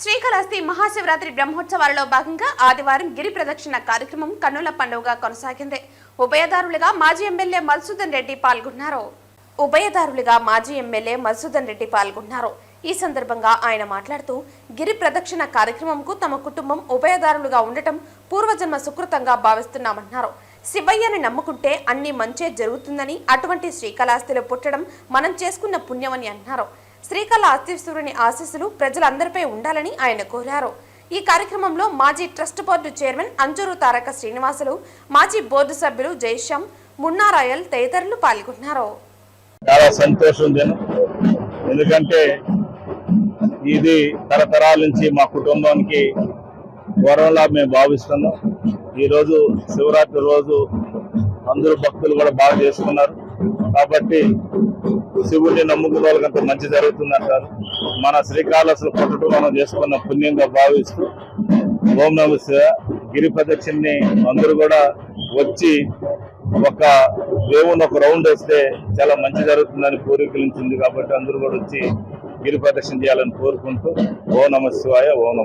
శ్రీకాళహస్తి మహాశివరాత్రి బ్రహ్మోత్సవాలలో భాగంగా ఆదివారం గిరి ప్రదక్షిణ కార్యక్రమం కన్నుల పండుగగా కొనసాగింది. ఉభయదారులుగా మాజీ ఎమ్మెల్యే మధుసూదన్ రెడ్డి పాల్గొన్నారు. ఉభయదారులుగా మాజీ ఎమ్మెల్యే మధుసూదన్ రెడ్డి పాల్గొన్నారు. ఈ సందర్భంగా ఆయన మాట్లాడుతూ గిరి ప్రదక్షిణ కార్యక్రమంకు తమ కుటుంబం ఉభయదారులుగా ఉండటం పూర్వజన్మ సుకృతంగా భావిస్తున్నామన్నారు. శివయ్యని నమ్ముకుంటే అన్ని మంచే జరుగుతుందని అటువంటి శ్రీకాళహస్తిలో పుట్టడం మనం చేసుకున్న పుణ్యమని అన్నారు. శ్రీకళ శ్రీకాళహస్తీశ్వరుని ఆశీస్సులు ప్రజలందరిపై ఉండాలని ఆయన కోరారు. ఈ కార్యక్రమంలో మాజీ trust board chairman Anjuru Taraka Srinivasulu మాజీ బోర్డు సభ్యులు జయశ్యాం మున్నారాయల్ తదితరులు పాల్గొన్నారు. చాలా సంతోషం ఎందుకంటే ఇది తరతరాల నుంచి మా కుటుంబానికి గౌరవంలా మేము భావిస్తున్నాం. ఈరోజు శివరాత్రి రోజు అందరూ భక్తులు కూడా బాగా చేసుకున్నారు. కాబట్టి శివుడిని నమ్ముకున్న వాళ్ళకంత మంచి జరుగుతుంది అంటారు మన శ్రీకాళహస్తి పుట్టడం మనం చేసుకున్న పుణ్యంగా భావిస్తూ ఓం నమ గిరి ప్రదక్షిణని అందరూ కూడా వచ్చి ఒక దేవుని ఒక రౌండ్ వస్తే చాలా మంచి జరుగుతుందని కోరికల కాబట్టి అందరూ కూడా వచ్చి గిరి ప్రదక్షిణ చేయాలని కోరుకుంటూ ఓ నమ శివాయ ఓ నమ